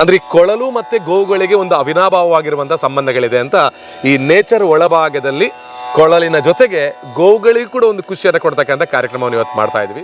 ಅಂದ್ರೆ ಈ ಕೊಳಲು ಮತ್ತೆ ಗೋವುಗಳಿಗೆ ಒಂದು ಅವಿನಾಭಾವವಾಗಿರುವಂತಹ ಸಂಬಂಧಗಳಿದೆ ಅಂತ ಈ ನೇಚರ್ ಒಳಭಾಗದಲ್ಲಿ ಕೊಳಲಿನ ಜೊತೆಗೆ ಗೋವುಗಳಿಗೂ ಕೂಡ ಒಂದು ಖುಷಿಯನ್ನು ಕೊಡ್ತಕ್ಕಂಥ ಕಾರ್ಯಕ್ರಮವನ್ನು ಇವತ್ತು ಮಾಡ್ತಾ ಇದ್ವಿ.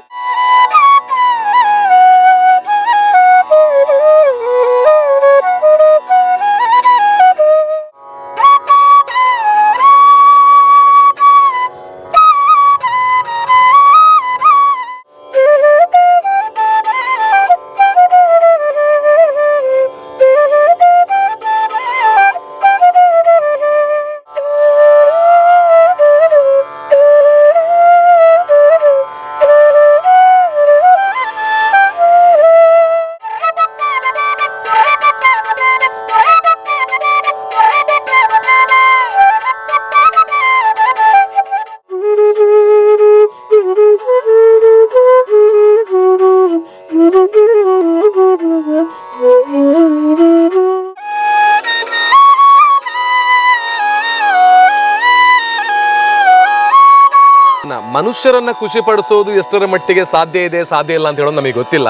ಮನುಷ್ಯರನ್ನ ಖುಷಿ ಪಡಿಸೋದು ಎಷ್ಟರ ಮಟ್ಟಿಗೆ ಸಾಧ್ಯ ಇದೆ, ಸಾಧ್ಯ ಇಲ್ಲ ಅಂತ ಹೇಳೋದು ನಮಗೆ ಗೊತ್ತಿಲ್ಲ.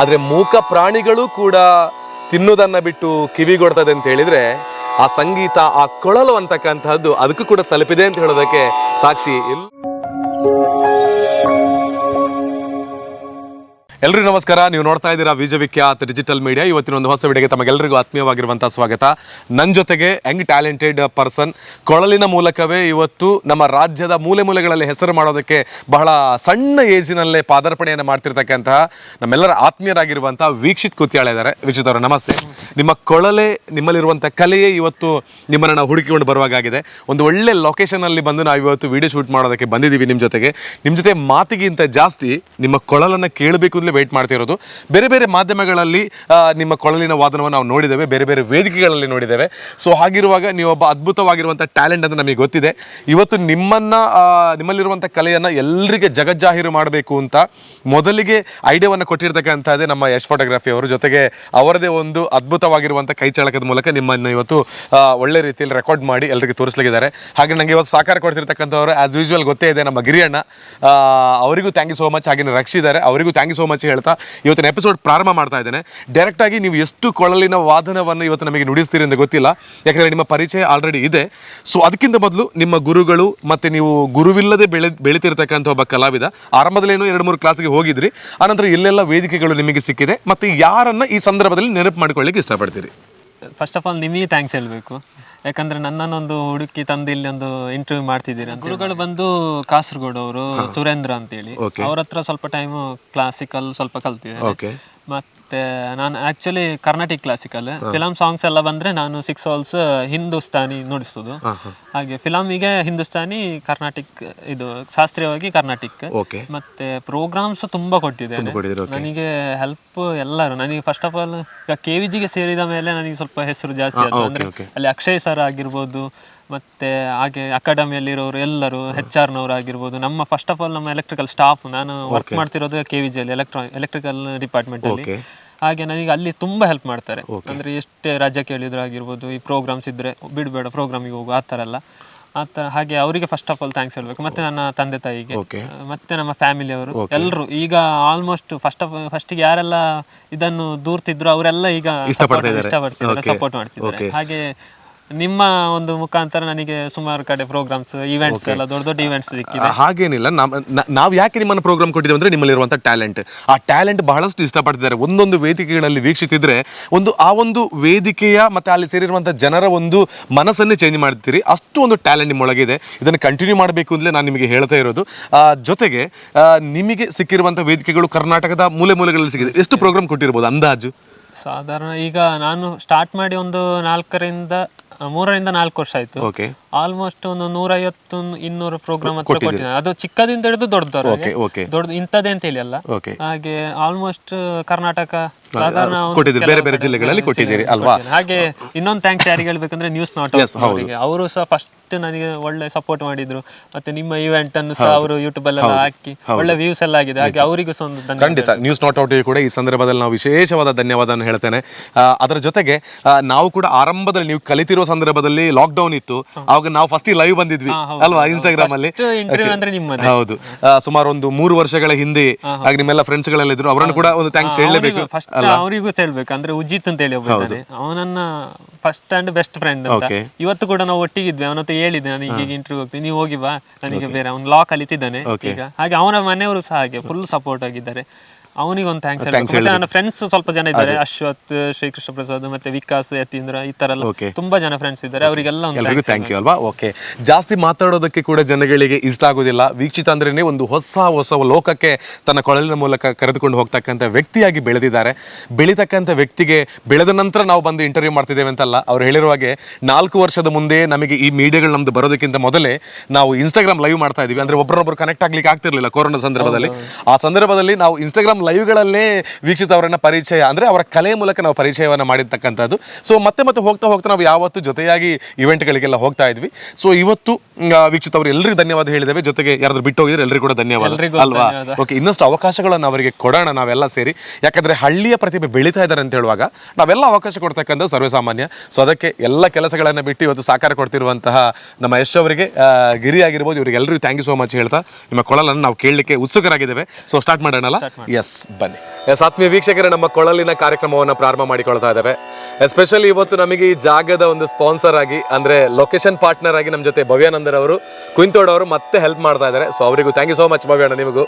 ಆದ್ರೆ ಮೂಕ ಪ್ರಾಣಿಗಳು ಕೂಡ ತಿನ್ನೋದನ್ನ ಬಿಟ್ಟು ಕಿವಿಗೊಡ್ತದೆ ಅಂತ ಹೇಳಿದ್ರೆ ಆ ಸಂಗೀತ, ಆ ಕೊಳಲು ಅಂತಕ್ಕಂಥದ್ದು ಅದಕ್ಕೂ ಕೂಡ ತಲುಪಿದೆ ಅಂತ ಹೇಳೋದಕ್ಕೆ ಸಾಕ್ಷಿ ಎಲ್ ಎಲ್ರಿಗೂ ನಮಸ್ಕಾರ. ನೀವು ನೋಡ್ತಾ ಇದ್ದೀರಾ ವಿಜಯ ವಿಖ್ಯಾತ್ ಡಿಜಿಟಲ್ ಮೀಡಿಯಾ ಇವತ್ತಿನ ಒಂದು ಹೊಸ ವಿಡಿಯೋಗೆ ತಮಗೆಲ್ಲರಿಗೂ ಆತ್ಮೀಯವಾಗಿರುವಂತಹ ಸ್ವಾಗತ. ನನ್ನ ಜೊತೆಗೆ ಯಂಗ್ ಟ್ಯಾಲೆಂಟೆಡ್ ಪರ್ಸನ್. ಕೊಳಲಿನ ಮೂಲಕವೇ ಇವತ್ತು ನಮ್ಮ ರಾಜ್ಯದ ಮೂಲೆ ಮೂಲೆಗಳಲ್ಲಿ ಹೆಸರು ಮಾಡೋದಕ್ಕೆ ಬಹಳ ಸಣ್ಣ ಏಜಿನಲ್ಲೇ ಪಾದಾರ್ಪಣೆಯನ್ನು ಮಾಡ್ತಿರ್ತಕ್ಕಂತಹ ನಮ್ಮೆಲ್ಲರ ಆತ್ಮೀಯರಾಗಿರುವಂಥ ವೀಕ್ಷಿತ್ ಕುತ್ಯಾಳ ಇದ್ದಾರೆ. ವೀಕ್ಷಿತ್ ಅವರು, ನಮಸ್ತೆ. ನಿಮ್ಮ ಕೊಳಲೆ ನಿಮ್ಮಲ್ಲಿರುವಂಥ ಕಲೆಯೇ ಇವತ್ತು ನಿಮ್ಮನ್ನು ನಾವು ಹುಡುಕಿಕೊಂಡು ಬರುವಾಗಿದೆ ಒಂದು ಒಳ್ಳೆ ಲೊಕೇಶನ್ ಅಲ್ಲಿ ಬಂದು ನಾವು ಇವತ್ತು ವಿಡಿಯೋ ಶೂಟ್ ಮಾಡೋದಕ್ಕೆ ಬಂದಿದ್ದೀವಿ ನಿಮ್ಮ ಜೊತೆಗೆ. ನಿಮ್ಮ ಜೊತೆ ಮಾತಿಗಿಂತ ಜಾಸ್ತಿ ನಿಮ್ಮ ಕೊಳಲನ್ನು ಕೇಳಬೇಕು ವೆಯ್ಟ್ ಮಾಡ್ತಿರೋದು. ಬೇರೆ ಬೇರೆ ಮಾಧ್ಯಮಗಳಲ್ಲಿ ನಿಮ್ಮ ಕೊಳಲಿನ ವಾದನವನ್ನು ನಾವು ನೋಡಿದ್ದೇವೆ, ಬೇರೆ ಬೇರೆ ವೇದಿಕೆಗಳಲ್ಲಿ ನೋಡಿದ್ದೇವೆ. ಸೊ ಹಾಗಿರುವಾಗ ನೀವೊಬ್ಬ ಅದ್ಭುತವಾಗಿರುವಂಥ ಟ್ಯಾಲೆಂಟ್ ಅಂತ ನಮಗೆ ಗೊತ್ತಿದೆ. ಇವತ್ತು ನಿಮ್ಮನ್ನ ನಿಮ್ಮಲ್ಲಿರುವಂಥ ಕಲೆಯನ್ನು ಎಲ್ಲರಿಗೆ ಜಗಜ್ಜಾಹೀರು ಮಾಡಬೇಕು ಅಂತ ಮೊದಲಿಗೆ ಐಡಿಯಾವನ್ನು ಕೊಟ್ಟಿರ್ತಕ್ಕಂಥದ್ದೇ ನಮ್ಮ ಯಶ್ ಫೋಟೋಗ್ರಫಿ ಅವರು. ಜೊತೆಗೆ ಅವರದೇ ಒಂದು ಅದ್ಭುತವಾಗಿರುವಂಥ ಕೈಚಳಕದ ಮೂಲಕ ನಿಮ್ಮನ್ನು ಇವತ್ತು ಒಳ್ಳೆ ರೀತಿಯಲ್ಲಿ ರೆಕಾರ್ಡ್ ಮಾಡಿ ಎಲ್ಲರಿಗೂ ತೋರಿಸ್ಲಿಕ್ಕಿದ್ದಾರೆ. ಹಾಗೆ ನನಗೆ ಇವತ್ತು ಸಹಕಾರ ಕೊಡ್ತಿರ್ತಕ್ಕಂಥವ್ರು ಆಸ್ ಯೂಶುವಲ್ ಗೊತ್ತೇ ಇದೆ ನಮ್ಮ ಗಿರಿಯಣ್ಣ. ಅವರಿಗೂ ಥ್ಯಾಂಕ್ ಯು ಸೋ ಮಚ್ ಹಾಗೆ ರಕ್ಷಿದ್ದಾರೆ ಅವರಿಗೂ ಥ್ಯಾಂಕ್ ಯು ಸೋ ಮಚ್ ಹೇಳ್ತಾ ಇವತ್ತಿನ ಎಪಿಸೋಡ್ ಪ್ರಾರಂಭ ಮಾಡ್ತಾ ಇದ್ದೇನೆ. ಡೈರೆಕ್ಟ್ ಆಗಿ ನೀವು ಎಷ್ಟು ಕೊಳಲಿನ ವಾದನವನ್ನು ಇವತ್ತು ನಮಗೆ ನುಡಿಸ್ತೀರಿ ಅಂತ ಗೊತ್ತಿಲ್ಲ. ಯಾಕಂದ್ರೆ ನಿಮ್ಮ ಪರಿಚಯ ಆಲ್ರೆಡಿ ಇದೆ. ಸೊ ಅದಕ್ಕಿಂತ ಮೊದಲು ನಿಮ್ಮ ಗುರುಗಳು ಮತ್ತೆ ನೀವು ಗುರುವಿಲ್ಲದೆ ಬೆಳೆ ಬೆಳೀತಿರ್ತಕ್ಕಂಥ ಒಬ್ಬ ಕಲಾವಿದ. ಆರಂಭದಲ್ಲೇನೋ ಎರಡು ಮೂರು ಕ್ಲಾಸ್ಗೆ ಹೋಗಿದ್ರಿ. ಆನಂತರ ಇಲ್ಲೆಲ್ಲ ವೇದಿಕೆಗಳು ನಿಮಗೆ ಸಿಕ್ಕಿದೆ. ಮತ್ತೆ ಯಾರನ್ನ ಈ ಸಂದರ್ಭದಲ್ಲಿ ನೆನಪು ಮಾಡ್ಕೊಳ್ಳಿಕ್ಕೆ ಇಷ್ಟಪಡ್ತೀರಿ? ಫಸ್ಟ್ ಆಫ್ ಆಲ್ ನಿಮಗೆ ಥ್ಯಾಂಕ್ಸ್ ಹೇಳಬೇಕು. ಯಾಕಂದ್ರೆ ನನ್ನನ್ನೊಂದು ಹುಡುಕಿ ತಂದು ಇಲ್ಲಿ ಒಂದು ಇಂಟರ್ವ್ಯೂ ಮಾಡ್ತಿದ್ದೀರಿ ಅಂತ ಗುರುಗಳು ಬಂದು ಕಾಸರಗೋಡು ಅವರು ಸುರೇಂದ್ರ ಅಂತೇಳಿ. ಅವ್ರ ಹತ್ರ ಸ್ವಲ್ಪ ಟೈಮ್ ಕ್ಲಾಸಿಕಲ್ ಸ್ವಲ್ಪ ಕಲ್ತಿದ್ದಾರೆ. ಓಕೆ ಮತ್ತೆ ನಾನು actually Carnatic classical film songs ಎಲ್ಲ ಬಂದ್ರೆ ನಾನು ಸಿಕ್ಸ್ ಹಾಲ್ಸ್ ಹಿಂದೂಸ್ತಾನಿ ನುಡಿಸೋದು. ಹಾಗೆ ಫಿಲಮಿಗೆ ಹಿಂದೂಸ್ತಾನಿ ಕರ್ನಾಟಿಕ್ ಇದು ಶಾಸ್ತ್ರೀಯವಾಗಿ ಕರ್ನಾಟಿಕ್ ಮತ್ತೆ ಪ್ರೋಗ್ರಾಮ್ಸ್ ತುಂಬಾ ಕೊಟ್ಟಿದ್ದೇನೆ ನನಗೆ ಹೆಲ್ಪ್ ಎಲ್ಲರು ನನಗೆ ಫಸ್ಟ್ ಆಫ್ ಆಲ್ ಈಗ ಕೆ ವಿ ಜಿಗೆ ಸೇರಿದ ಮೇಲೆ ನನಗೆ ಸ್ವಲ್ಪ ಹೆಸರು ಜಾಸ್ತಿ ಆಯ್ತು. ಅಂದ್ರೆ ಅಲ್ಲಿ ಅಕ್ಷಯ್ ಸರ್ ಆಗಿರ್ಬೋದು ಮತ್ತೆ ಹಾಗೆ ಅಕಾಡೆಮಿಯಲ್ಲಿರೋರು ಎಲ್ಲರೂ ಹೆಚ್ ಆರ್ನವರು ಆಗಿರ್ಬೋದು ನಮ್ಮ ಫಸ್ಟ್ ಆಫ್ ಆಲ್ ನಮ್ಮ ಎಲೆಕ್ಟ್ರಿಕಲ್ ಸ್ಟಾಫ್ ನಾನು ವರ್ಕ್ ಮಾಡ್ತಿರೋದು ಕೆ ವಿ ಜಿಯಲ್ಲಿ ಎಲೆಕ್ಟ್ರಾ ಎಲೆಕ್ಟ್ರಿಕಲ್ ಡಿಪಾರ್ಟ್ಮೆಂಟ್ ಅಲ್ಲಿ. Okay. ಹಾಗೆ ನನಗೆ ಅಲ್ಲಿ ತುಂಬಾ ಹೆಲ್ಪ್ ಮಾಡ್ತಾರೆ. ಅಂದ್ರೆ ಎಷ್ಟೇ ರಜೆ ಕೇಳಿದ್ರು ಆಗಿರ್ಬೋದು ಈ ಪ್ರೋಗ್ರಾಮ್ಸ್ ಇದ್ರೆ ಬಿಡಬೇಡ ಪ್ರೋಗ್ರಾಮಿಗೆ ಹೋಗು ಆ ಥರ ಎಲ್ಲ ಆ ಥರ ಹಾಗೆ ಅವರಿಗೆ ಫಸ್ಟ್ ಆಫ್ ಆಲ್ ಥ್ಯಾಂಕ್ಸ್ ಹೇಳ್ಬೇಕು. ಮತ್ತೆ ನನ್ನ ತಂದೆ ತಾಯಿಗೆ. ಮತ್ತೆ ನಮ್ಮ ಫ್ಯಾಮಿಲಿಯವರು ಎಲ್ಲರೂ ಈಗ ಆಲ್ಮೋಸ್ಟ್ ಫಸ್ಟ್ ಆಫ್ ಫಸ್ಟಿಗೆ ಯಾರೆಲ್ಲ ಇದನ್ನು ದೂರ್ತಿದ್ರು ಅವರೆಲ್ಲ ಈಗ ಇಷ್ಟಪಡ್ತಾ ಇದ್ದಾರೆ. ಇಷ್ಟಪಡ್ತಿದ್ದಾರೆ ಸಪೋರ್ಟ್ ಮಾಡ್ತಿದ್ದಾರೆ. ಹಾಗೆ ನಿಮ್ಮ ಒಂದು ಮುಖಾಂತರ ನನಗೆ ಸುಮಾರು ಕಡೆ ಪ್ರೋಗ್ರಾಮ್ಸ್ ಇವೆಂಟ್ಸ್ ಎಲ್ಲ ದೊಡ್ಡ ದೊಡ್ಡ ಇವೆಂಟ್ಸ್ ಸಿಕ್ಕಿದೆ. ಹಾಗೇನಿಲ್ಲ. ನಮ್ಮ ನಾವು ಯಾಕೆ ನಿಮ್ಮನ್ನು ಪ್ರೋಗ್ರಾಮ್ ಕೊಟ್ಟಿದ್ದೇವೆ ಅಂದ್ರೆ ನಿಮ್ಮಲ್ಲಿರುವಂಥ ಟ್ಯಾಲೆಂಟ್ ಆ ಟ್ಯಾಲೆಂಟ್ ಬಹಳಷ್ಟು ಇಷ್ಟಪಡ್ತಿದ್ದಾರೆ. ಒಂದೊಂದು ವೇದಿಕೆಗಳಲ್ಲಿ ವೀಕ್ಷಿಸಿದರೆ ಒಂದು ಆ ಒಂದು ವೇದಿಕೆಯ ಮತ್ತೆ ಅಲ್ಲಿ ಸೇರಿರುವಂಥ ಜನರ ಒಂದು ಮನಸ್ಸನ್ನೇ ಚೇಂಜ್ ಮಾಡ್ತೀರಿ. ಅಷ್ಟು ಒಂದು ಟ್ಯಾಲೆಂಟ್ ನಿಮ್ಮೊಳಗಿದೆ ಇದನ್ನು ಕಂಟಿನ್ಯೂ ಮಾಡಬೇಕು ಅಂತಲೇ ನಾನು ನಿಮಗೆ ಹೇಳ್ತಾ ಇರೋದು. ಜೊತೆಗೆ ನಿಮಗೆ ಸಿಕ್ಕಿರುವಂಥ ವೇದಿಕೆಗಳು ಕರ್ನಾಟಕದ ಮೂಲೆ ಮೂಲೆಗಳಲ್ಲಿ ಸಿಕ್ಕಿದೆ. ಎಷ್ಟು ಪ್ರೋಗ್ರಾಮ್ ಕೊಟ್ಟಿರ್ಬೋದು ಅಂದಾಜು? ಸಾಧಾರಣ ಈಗ ನಾನು ಸ್ಟಾರ್ಟ್ ಮಾಡಿ ಒಂದು ನಾಲ್ಕರಿಂದ ಮೂರರಿಂದ ನಾಲ್ಕು ವರ್ಷ ಆಯ್ತು. ಓಕೆ. ಆಲ್ಮೋಸ್ಟ್ ಒಂದು ನೂರೈವತ್ತು ಇನ್ನೂರು ಪ್ರೋಗ್ರಾಮ್ ಹತ್ರ ಕೊಟ್ಟಿದ್ದೇನೆ ಅದು ಚಿಕ್ಕದಿಂದ ಹಿಡಿದು ದೊಡ್ಡದವರು. ದೊಡ್ಡ ಇಂಥದ್ದೇ ಅಂತ ಹೇಳಿ ಅಲ್ಲ ಹಾಗೆ ಆಲ್ಮೋಸ್ಟ್ ಕರ್ನಾಟಕ ಸಾಧಾರಣ ಬೇರೆ ಬೇರೆ ಜಿಲ್ಲೆಗಳಲ್ಲಿ ಕೊಟ್ಟಿದ್ದೀರಿ, ಅಲ್ವಾ? ಹಾಗೆ ಇನ್ನೊಂದು ಥ್ಯಾಂಕ್ಸ್ ಯಾರಿಗೆ ಹೇಳ್ಬೇಕಂದ್ರೆ ನ್ಯೂಸ್ ನಾಟ್ ಅವರು ಸಹ ಫಸ್ಟ್ ನನಗೆ ಒಳ್ಳೆ ಸಪೋರ್ಟ್ ಮಾಡಿದ್ರು. ಮತ್ತೆ ನಿಮ್ಮ ಇವೆಂಟ್ ಅನ್ನು ಸಹ ಅವರು ಯೂಟ್ಯೂಬ್ ಅಲ್ಲಿ ಹಾಕಿ ಒಳ್ಳೆ ವ್ಯೂಸ್ ಎಲ್ಲ ಆಗಿದೆ. ಹಾಗೆ ಅವರಿಗೂ ಸಹ ಒಂದು ಖಂಡಿತ. ನ್ಯೂಸ್ ನಾಟ್ ಔಟ್ ಕೂಡ ಈ ಸಂದರ್ಭದಲ್ಲಿ ನಾವು ವಿಶೇಷವಾದ ಧನ್ಯವಾದ ಹೇಳ್ತೇನೆ. ಅದರ ಜೊತೆಗೆ ನಾವು ಕೂಡ ಆರಂಭದಲ್ಲಿ ನೀವು ಕಲಿತಿರೋ ಸಂದರ್ಭದಲ್ಲಿ ಲಾಕ್ ಡೌನ್ ಇತ್ತು ಅವಾಗ ನಾವು ಫಸ್ಟ್ ಲೈವ್ ಬಂದಿದ್ವಿ ಅಲ್ವಾ. ಇನ್ಸ್ಟಾಗ್ರಾಮ್ ಅಲ್ಲಿ? First ಅಂದ್ರೆ ನಿಮ್ಮದೇ. ಹೌದು. ಸುಮಾರು ಒಂದು ಮೂರು ವರ್ಷಗಳ ಹಿಂದೆ ಆಗ ನಿಮ್ಮೆಲ್ಲ ಫ್ರೆಂಡ್ಸ್ ಗಳೆಲ್ಲ ಇದ್ರು ಅವರನ್ನು ಕೂಡ ಒಂದು ಥ್ಯಾಂಕ್ಸ್ ಹೇಳಬೇಕು. ಅವರಿಗೂ ಹೇಳ್ಬೇಕು. ಅಂದ್ರೆ ಉಜಿತ್ ಅಂತ ಹೇಳಿ ಅವನನ್ನ ಫಸ್ಟ್ ಅಂಡ್ ಬೆಸ್ಟ್ ಫ್ರೆಂಡ್ ಅಂತ. ಇವತ್ತು ಕೂಡ ನಾವು ಒಟ್ಟಿಗಿದ್ವಿ. ಅವನ ಹತ್ರ ಹೇಳಿದ್ದೆ. ನಾನು ಈಗ ಇಂಟರ್ವ್ಯೂ ಹೋಗ್ತೀನಿ. ನೀವು ಹೋಗಿ ಬಾ. ನನಗೆ ಬೇರೆ. ಅವ್ನು ಲಾ ಕಲಿತಿದ್ದಾನೆ ಈಗ. ಹಾಗೆ ಅವನ ಮನೆಯವರು ಸಹ ಹಾಗೆ ಫುಲ್ ಸಪೋರ್ಟ್ ಆಗಿದ್ದಾರೆ. ಅವನಿಗೆ ಒಂದು ಥ್ಯಾಂಕ್ಸ್ ಮತ್ತೆ ನನ್ನ ಫ್ರೆಂಡ್ಸ್ ಸ್ವಲ್ಪ ಜನ ಇದ್ದಾರೆ. ಅಶ್ವತ್ ಶ್ರೀಕೃಷ್ಣ ಪ್ರಸಾದ್ ಮತ್ತೆ ವಿಕಾಸ್ ಯತೀಂದ್ರ ಈ ತರ ಎಲ್ಲ. ತುಂಬಾ ಜನ ಫ್ರೆಂಡ್ಸ್ ಇದ್ದಾರೆ. ಅವರಿಗೆಲ್ಲ ಒಂದು ಥ್ಯಾಂಕ್ ಯು ಅಲ್ವಾ? ಓಕೆ ಜಾಸ್ತಿ ಮಾತಾಡೋದಕ್ಕೆ ಕೂಡ ಜನಗಳಿಗೆ ಇಷ್ಟ ಆಗೋದಿಲ್ಲ. ವೀಕ್ಷಿತ ಅಂದ್ರೇನೆ ಒಂದು ಹೊಸ ಹೊಸ ಲೋಕಕ್ಕೆ ತನ್ನ ಕೊಳಲಿನ ಮೂಲಕ ಕರೆದುಕೊಂಡು ಹೋಗ್ತಕ್ಕಂಥ ವ್ಯಕ್ತಿಯಾಗಿ ಬೆಳೆದಿದ್ದಾರೆ. ಬೆಳೀತಕ್ಕಂಥ ವ್ಯಕ್ತಿಗೆ ಬೆಳೆದ ನಂತರ ನಾವು ಬಂದು ಇಂಟರ್ವ್ಯೂ ಮಾಡ್ತಿದ್ದೇವೆ ಅಂತಲ್ಲ. ಅವ್ರು ಹೇಳಿರುವ ಹಾಗೆ ನಾಲ್ಕು ವರ್ಷದ ಮುಂದೆ ನಮಗೆ ಈ ಮೀಡಿಯಾಗಳು ನಮ್ದು ಬರೋದಕ್ಕಿಂತ ಮೊದಲೇ ನಾವು ಇನ್ಸ್ಟಾಗ್ರಾಮ್ ಲೈವ್ ಮಾಡ್ತಾ ಇದೀವಿ ಅಂದ್ರೆ ಒಬ್ಬರೊಬ್ಬರು ಕನೆಕ್ಟ್ ಆಗ್ಲಿಕ್ಕೆ ಆಗ್ತಿರ್ಲಿಲ್ಲ ಕೊರೋನಾ ಸಂದರ್ಭದಲ್ಲಿ. ಆ ಸಂದರ್ಭದಲ್ಲಿ ನಾವು ಇನ್ಸ್ಟಾಗ್ರಾಮ್ ಲೈವ್ಗಳಲ್ಲೇ ವೀಕ್ಷಿತ ಅವರನ್ನ ಪರಿಚಯ ಅಂದ್ರೆ ಅವರ ಕಲೆ ಮೂಲಕ ನಾವು ಪರಿಚಯವನ್ನು ಮಾಡಿರ್ತಕ್ಕಂಥದ್ದು. ಸೊ ಮತ್ತೆ ಮತ್ತೆ ಹೋಗ್ತಾ ಹೋಗ್ತಾ ನಾವು ಯಾವತ್ತು ಜೊತೆಯಾಗಿ ಇವೆಂಟ್ಗಳಿಗೆಲ್ಲ ಹೋಗ್ತಾ ಇದ್ವಿ. ಸೊ ಇವತ್ತು ವೀಕ್ಷಿತ ಅವರು ಎಲ್ಲರಿಗೂ ಧನ್ಯವಾದ ಹೇಳಿದ್ದೇವೆ. ಜೊತೆಗೆ ಯಾರಾದ್ರೂ ಬಿಟ್ಟು ಹೋಗಿದ್ರೆ ಎಲ್ರಿಗೂ ಕೂಡ ಧನ್ಯವಾದ. ಅಲ್ವಾ? ಓಕೆ ಇನ್ನಷ್ಟು ಅವಕಾಶಗಳನ್ನು ಅವರಿಗೆ ಕೊಡೋಣ ನಾವೆಲ್ಲ ಸೇರಿ. ಯಾಕಂದ್ರೆ ಹಳ್ಳಿಯ ಪ್ರತಿಭೆ ಬೆಳೀತಾ ಇದ್ದಾರೆ ಅಂತ ಹೇಳುವಾಗ ನಾವೆಲ್ಲ ಅವಕಾಶ ಕೊಡ್ತಕ್ಕಂಥ ಸರ್ವೇಸಾಮಾನ್ಯ. ಸೊ ಅದಕ್ಕೆ ಎಲ್ಲ ಕೆಲಸಗಳನ್ನು ಬಿಟ್ಟು ಇವತ್ತು ಸಾಕಾರ ಕೊಡ್ತಿರುವಂತಹ ನಮ್ಮ ಯಶ್ ಅವರಿಗೆ ಗಿರಿ ಆಗಿರ್ಬೋದು ಇವರಿಗೆ ಎಲ್ಲರಿಗೂ ಥ್ಯಾಂಕ್ ಯು ಸೋ ಮಚ್ ಹೇಳ್ತಾ ನಿಮ್ಮ ಕೊಳಲನ್ನು ನಾವು ಕೇಳಲಿಕ್ಕೆ ಉತ್ಸುಕರಾಗಿದ್ದೇವೆ. ಸೊ ಸ್ಟಾರ್ಟ್ ಮಾಡೋಣಲ್ಲ? ಎಸ್ ಬನ್ನಿ. ಎಸ್, ಆತ್ಮೀಯ ವೀಕ್ಷಕರೇ, ನಮ್ಮ ಕೊಳಲಿನ ಕಾರ್ಯಕ್ರಮವನ್ನು ಪ್ರಾರಂಭ ಮಾಡಿಕೊಳ್ತಾ ಇದ್ದಾವೆ. ಎಸ್ಪೆಷಲಿ ಇವತ್ತು ನಮಗೆ ಈ ಜಾಗದ ಒಂದು ಸ್ಪಾನ್ಸರ್ ಆಗಿ, ಅಂದ್ರೆ ಲೊಕೇಶನ್ ಪಾರ್ಟ್ನರ್ ಆಗಿ ನಮ್ಮ ಜೊತೆ ಭವ್ಯಾನಂದರ್ ಅವರು ಕುಂತೋಡ್ ಅವರು ಮತ್ತೆ ಹೆಲ್ಪ್ ಮಾಡ್ತಾ ಇದ್ದಾರೆ. ಸೊ ಅವರಿಗೂ ಥ್ಯಾಂಕ್ ಯು ಸೋ ಮಚ್ ಭವ್ಯಣ್ಣ ನಿಮಗೂ.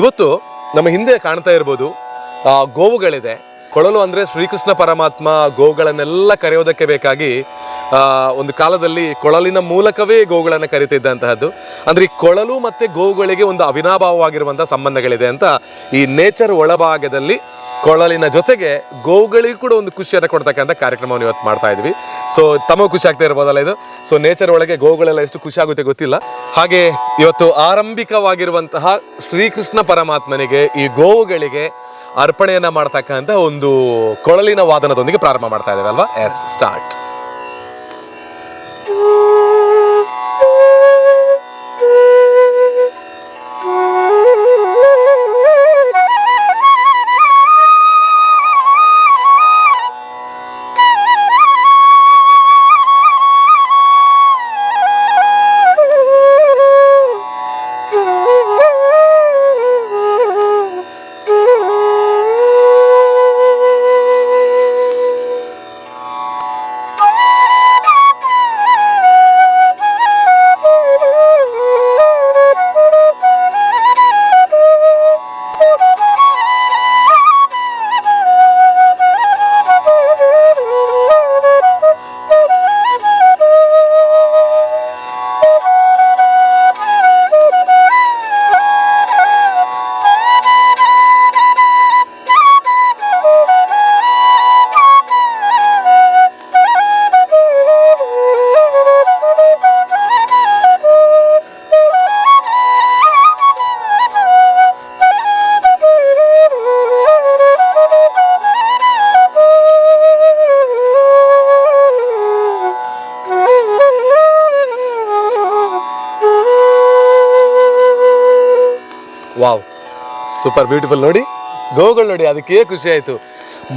ಇವತ್ತು ನಮ್ಮ ಹಿಂದೆ ಕಾಣ್ತಾ ಇರ್ಬೋದು ಗೋವುಗಳಿದೆ. ಕೊಳಲು ಅಂದ್ರೆ ಶ್ರೀಕೃಷ್ಣ ಪರಮಾತ್ಮ ಗೋವುಗಳನ್ನೆಲ್ಲ ಕರೆಯೋದಕ್ಕೆ ಬೇಕಾಗಿ ಒಂದು ಕಾಲದಲ್ಲಿ ಕೊಳಲಿನ ಮೂಲಕವೇ ಗೋವುಗಳನ್ನು ಕರಿತಿದ್ದಂತಹದ್ದು ಅಂದರೆ ಈ ಕೊಳಲು ಮತ್ತು ಗೋವುಗಳಿಗೆ ಒಂದು ಅವಿನಾಭಾವವಾಗಿರುವಂಥ ಸಂಬಂಧಗಳಿದೆ ಅಂತ ಈ ನೇಚರ್ ಒಳಭಾಗದಲ್ಲಿ ಕೊಳಲಿನ ಜೊತೆಗೆ ಗೋವುಗಳಿಗೂ ಕೂಡ ಒಂದು ಖುಷಿಯನ್ನು ಕೊಡ್ತಕ್ಕಂಥ ಕಾರ್ಯಕ್ರಮವನ್ನು ಇವತ್ತು ಮಾಡ್ತಾ ಇದ್ವಿ. ಸೊ ತಮಗೂ ಖುಷಿ ಆಗ್ತಾ ಇರ್ಬೋದಲ್ಲ ಇದು? ಸೊ ನೇಚರ್ ಒಳಗೆ ಗೋವುಗಳೆಲ್ಲ ಎಷ್ಟು ಖುಷಿ ಆಗುತ್ತೆ ಗೊತ್ತಿಲ್ಲ. ಹಾಗೆ ಇವತ್ತು ಆರಂಭಿಕವಾಗಿರುವಂತಹ ಶ್ರೀಕೃಷ್ಣ ಪರಮಾತ್ಮನಿಗೆ ಈ ಗೋವುಗಳಿಗೆ ಅರ್ಪಣೆಯನ್ನು ಮಾಡ್ತಕ್ಕಂಥ ಒಂದು ಕೊಳಲಿನ ವಾದನದೊಂದಿಗೆ ಪ್ರಾರಂಭ ಮಾಡ್ತಾ ಇದ್ದೇವೆ ಅಲ್ವಾ? ಎಸ್ ಸ್ಟಾರ್ಟ್ ಸೂಪರ್ ಬ್ಯೂಟಿಫುಲ್ ನೋಡಿ. ಗೋಗಳು ನೋಡಿ, ಅದಕ್ಕೆ ಖುಷಿ ಆಯಿತು.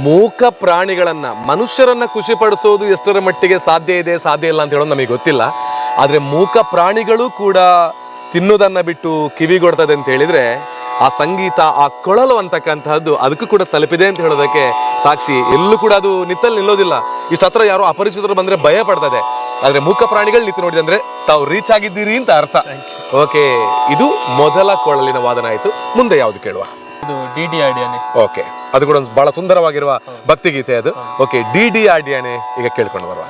ಮೂಕ ಪ್ರಾಣಿಗಳನ್ನ, ಮನುಷ್ಯರನ್ನ ಖುಷಿ ಪಡಿಸೋದು ಎಷ್ಟರ ಮಟ್ಟಿಗೆ ಸಾಧ್ಯ ಇದೆ, ಸಾಧ್ಯ ಇಲ್ಲ ಅಂತ ಹೇಳೋದು ನಮಗೆ ಗೊತ್ತಿಲ್ಲ. ಆದ್ರೆ ಮೂಕ ಪ್ರಾಣಿಗಳು ಕೂಡ ತಿನ್ನೋದನ್ನು ಬಿಟ್ಟು ಕಿವಿಗೊಡ್ತದೆ ಅಂತ ಹೇಳಿದ್ರೆ ಆ ಸಂಗೀತ ಆ ಕೊಳಲು ಅಂತಕ್ಕಂತಹದ್ದು ಅದಕ್ಕೂ ಕೂಡ ತಲುಪಿದೆ ಅಂತ ಹೇಳೋದಕ್ಕೆ ಸಾಕ್ಷಿ. ಎಲ್ಲೂ ಕೂಡ ಅದು ನಿತ್ತಲ್ಲಿ ನಿಲ್ಲೋದಿಲ್ಲ. ಇಷ್ಟ ಹತ್ರ ಯಾರೋ ಅಪರಿಚಿತರು ಬಂದ್ರೆ ಭಯ ಪಡ್ತದೆ. ಆದ್ರೆ ಮೂಕ ಪ್ರಾಣಿಗಳು ನಿಂತು ನೋಡಿದೆ ಅಂದ್ರೆ ತಾವು ರೀಚ್ ಆಗಿದ್ದೀರಿ ಅಂತ ಅರ್ಥ. ಓಕೆ ಇದು ಮೊದಲ ಕೊಳಲಿನ ವಾದನ ಆಯ್ತು. ಮುಂದೆ ಯಾವ್ದು ಕೇಳುವ? ಇದು ಡಿ ಡಿ ಆಡಿಯಾನೆ ಓಕೆ ಅದು ಕೂಡ ಒಂದು ಬಹಳ ಸುಂದರವಾಗಿರುವ ಭಕ್ತಿಗೀತೆ ಅದು. ಓಕೆ ಡಿ ಡಿ ಆಡಿಯಾನೆ ಈಗ ಕೇಳ್ಕೊಂಡು ಬರುವ.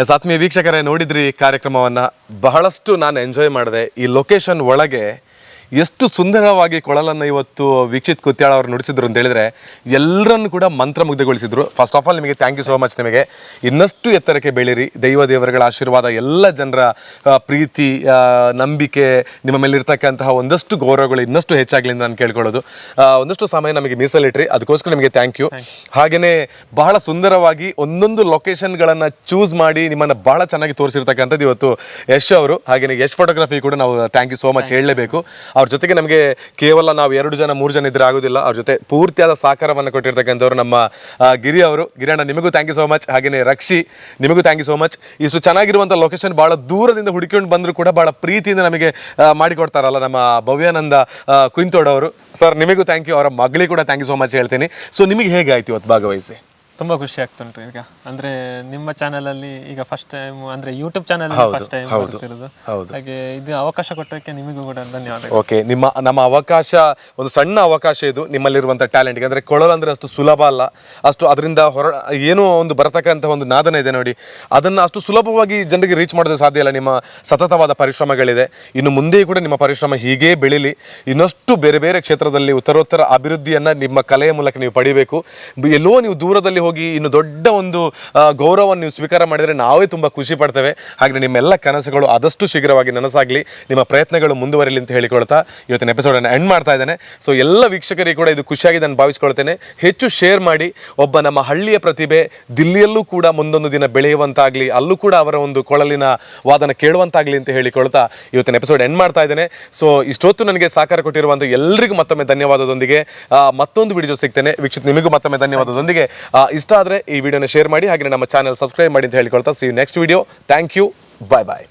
ಎಸ್ ಆತ್ಮೀಯ ವೀಕ್ಷಕರೇ ನೋಡಿದ್ರಿ ಈ ಕಾರ್ಯಕ್ರಮವನ್ನ. ಬಹಳಷ್ಟು ನಾನು ಎಂಜಾಯ್ ಮಾಡಿದೆ. ಈ ಲೊಕೇಶನ್ ಒಳಗೆ ಎಷ್ಟು ಸುಂದರವಾಗಿ ಕೊಳಲನ್ನು ಇವತ್ತು ವೀಕ್ಷಿತ್ ಕುತ್ಯಾಳ ಅವರು ನುಡಿಸಿದ್ರು ಅಂತ ಹೇಳಿದ್ರೆ ಎಲ್ಲರನ್ನು ಕೂಡ ಮಂತ್ರಮುಗ್ಧಗೊಳಿಸಿದ್ರು. ಫಸ್ಟ್ ಆಫ್ ಆಲ್ ನಿಮಗೆ ಥ್ಯಾಂಕ್ ಯು ಸೋ ಮಚ್ ನಿಮಗೆ. ಇನ್ನಷ್ಟು ಎತ್ತರಕ್ಕೆ ಬೆಳೀರಿ. ದೈವ ದೇವರುಗಳ ಆಶೀರ್ವಾದ ಎಲ್ಲ ಜನರ ಪ್ರೀತಿ ನಂಬಿಕೆ ನಿಮ್ಮ ಮೇಲೆ ಇರ್ತಕ್ಕಂತಹ ಒಂದಷ್ಟು ಗೌರವಗಳು ಇನ್ನಷ್ಟು ಹೆಚ್ಚಾಗಲಿ ಅಂತ ನಾನು ಕೇಳ್ಕೊಳ್ಳೋದು. ಒಂದಷ್ಟು ಸಮಯ ನಮಗೆ ಮೀಸಲಿಟ್ರಿ. ಅದಕ್ಕೋಸ್ಕರ ನಿಮಗೆ ಥ್ಯಾಂಕ್ ಯು ಹಾಗೆಯೇ ಬಹಳ ಸುಂದರವಾಗಿ ಒಂದೊಂದು ಲೊಕೇಶನ್ಗಳನ್ನು ಚೂಸ್ ಮಾಡಿ ನಿಮ್ಮನ್ನು ಬಹಳ ಚೆನ್ನಾಗಿ ತೋರಿಸಿರ್ತಕ್ಕಂಥದ್ದು ಇವತ್ತು ಯಶ್ ಅವರು. ಹಾಗೆಯೇ ಯಶ್ ಫೋಟೋಗ್ರಫಿ ಕೂಡ ನಾವು ಥ್ಯಾಂಕ್ ಯು ಸೋ ಮಚ್ ಹೇಳಲೇಬೇಕು. ಅವ್ರ ಜೊತೆಗೆ ನಮಗೆ ಕೇವಲ ನಾವು ಎರಡು ಜನ, ಮೂರು ಜನ ಇದ್ರೆ ಆಗೋದಿಲ್ಲ. ಅವ್ರ ಜೊತೆ ಪೂರ್ತಿಯಾದ ಸಹಕಾರವನ್ನು ಕೊಟ್ಟಿರ್ತಕ್ಕಂಥವ್ರು ನಮ್ಮ ಗಿರಿ ಅವರು. ಗಿರಿಯಣ್ಣ, ನಿಮಗೂ ಥ್ಯಾಂಕ್ ಯು ಸೋ ಮಚ್ ಹಾಗೆಯೇ ರಕ್ಷಿ, ನಿಮಗೂ ಥ್ಯಾಂಕ್ ಯು ಸೋ ಮಚ್ ಇಷ್ಟು ಚೆನ್ನಾಗಿರುವಂಥ ಲೊಕೇಶನ್ ಬಹಳ ದೂರದಿಂದ ಹುಡುಕೊಂಡು ಬಂದರೂ ಕೂಡ ಬಹಳ ಪ್ರೀತಿಯಿಂದ ನಮಗೆ ಮಾಡಿಕೊಡ್ತಾರಲ್ಲ ನಮ್ಮ ಭವ್ಯಾನಂದ ಕುಂತೋಡವರು ಸರ್ ನಿಮಗೂ ಥ್ಯಾಂಕ್ ಯು ಅವರ ಮಗಳಿಗೆ ಕೂಡ ಥ್ಯಾಂಕ್ ಯು ಸೋ ಮಚ್ ಹೇಳ್ತೀನಿ. ಸೊ ನಿಮಗೆ ಹೇಗೆ ಆಯ್ತು ಇವತ್ತು ಭಾಗವಹಿಸಿ? ತುಂಬಾ ಖುಷಿ ಆಗ್ತುಂಟು ಈಗ. ಅಂದ್ರೆ ನಿಮ್ಮ ಚಾನೆಲ್ ಅಲ್ಲಿ ಈಗ ಫಸ್ಟ್ ಟೈಮ್ ಅಂದ್ರೆ ಯೂಟ್ಯೂಬ್ ಚಾನೆಲ್ ಫಸ್ಟ್ ಟೈಮ್ ಬರ್ತಿರೋದು. ಹಾಗೆ ಇದು ಅವಕಾಶ ಕೊಟ್ಟಕ್ಕೆ ನಿಮಗೂ ಕೂಡ ಧನ್ಯವಾದ ಓಕೆ ನಿಮ್ಮ ನಮ್ಮ ಅವಕಾಶ ಒಂದು ಸಣ್ಣ ಅವಕಾಶ ಇದು ನಿಮ್ಮಲ್ಲಿರುವಂಥ ಟ್ಯಾಲೆಂಟ್ಗೆ ಅಂದ್ರೆ ಕೊಳಲು ಅಂದ್ರೆ ಅಷ್ಟು ಸುಲಭ ಅಲ್ಲ. ಅಷ್ಟು ಅದರಿಂದ ಹೊರ ಏನೋ ಒಂದು ಬರತಕ್ಕಂಥ ಒಂದು ನಾದನ ಇದೆ ನೋಡಿ. ಅದನ್ನ ಅಷ್ಟು ಸುಲಭವಾಗಿ ಜನರಿಗೆ ರೀಚ್ ಮಾಡೋದು ಸಾಧ್ಯ ಇಲ್ಲ. ನಿಮ್ಮ ಸತತವಾದ ಪರಿಶ್ರಮಗಳಿದೆ. ಇನ್ನು ಮುಂದೆ ಕೂಡ ನಿಮ್ಮ ಪರಿಶ್ರಮ ಹೀಗೇ ಬೆಳೀಲಿ. ಇನ್ನಷ್ಟು ಬೇರೆ ಬೇರೆ ಕ್ಷೇತ್ರದಲ್ಲಿ ಉತ್ತರೋತ್ತರ ಅಭಿವೃದ್ಧಿಯನ್ನ ನಿಮ್ಮ ಕಲೆಯ ಮೂಲಕ ನೀವು ಪಡಿಬೇಕು. ಎಲ್ಲೋ ನೀವು ದೂರದಲ್ಲಿ ಹೋಗಿ ಇನ್ನು ದೊಡ್ಡ ಒಂದು ಗೌರವವನ್ನು ನೀವು ಸ್ವೀಕಾರ ಮಾಡಿದರೆ ನಾವೇ ತುಂಬ ಖುಷಿ ಪಡ್ತೇವೆ. ಹಾಗೆ ನಿಮ್ಮೆಲ್ಲ ಕನಸುಗಳು ಆದಷ್ಟು ಶೀಘ್ರವಾಗಿ ನನಸಾಗಲಿ. ನಿಮ್ಮ ಪ್ರಯತ್ನಗಳು ಮುಂದುವರಿಲಿ ಅಂತ ಹೇಳಿಕೊಳ್ತಾ ಇವತ್ತಿನ ಎಪಿಸೋಡನ್ನು ಎಂಡ್ ಮಾಡ್ತಾ ಇದ್ದೇನೆ. ಸೊ ಎಲ್ಲ ವೀಕ್ಷಕರಿಗೆ ಕೂಡ ಇದು ಖುಷಿಯಾಗಿ ನಾನು ಭಾವಿಸ್ಕೊಳ್ತೇನೆ. ಹೆಚ್ಚು ಶೇರ್ ಮಾಡಿ. ಒಬ್ಬ ನಮ್ಮ ಹಳ್ಳಿಯ ಪ್ರತಿಭೆ ದಿಲ್ಲಿಯಲ್ಲೂ ಕೂಡ ಮುಂದೊಂದು ದಿನ ಬೆಳೆಯುವಂತಾಗಲಿ, ಅಲ್ಲೂ ಕೂಡ ಅವರ ಒಂದು ಕೊಳಲಿನ ವಾದನ ಕೇಳುವಂತಾಗಲಿ ಅಂತ ಹೇಳಿಕೊಳ್ತಾ ಇವತ್ತಿನ ಎಪಿಸೋಡ್ ಎಂಡ್ ಮಾಡ್ತಾ ಇದ್ದೇನೆ. ಸೊ ಇಷ್ಟೊತ್ತು ನನಗೆ ಸಹಕಾರ ಕೊಟ್ಟಿರುವಂಥ ಎಲ್ಲರಿಗೂ ಮತ್ತೊಮ್ಮೆ ಧನ್ಯವಾದದೊಂದಿಗೆ ಮತ್ತೊಂದು ವಿಡಿಯೋ ಸಿಗ್ತೇನೆ. ವೀಕ್ಷಿತ್, ನಿಮಗೂ ಮತ್ತೊಮ್ಮೆ ಧನ್ಯವಾದದೊಂದಿಗೆ ಇಷ್ಟ ಆದರೆ ಈ ವಿಡಿಯೋನ ಶೇರ್ ಮಾಡಿ ಹಾಗೆ ನಮ್ಮ ಚಾನಲ್ ಸಬ್ಸ್ಕ್ರೈಬ್ ಮಾಡಿ ಅಂತ ಹೇಳಿಕೊಳ್ತಾ. See next video thank you bye bye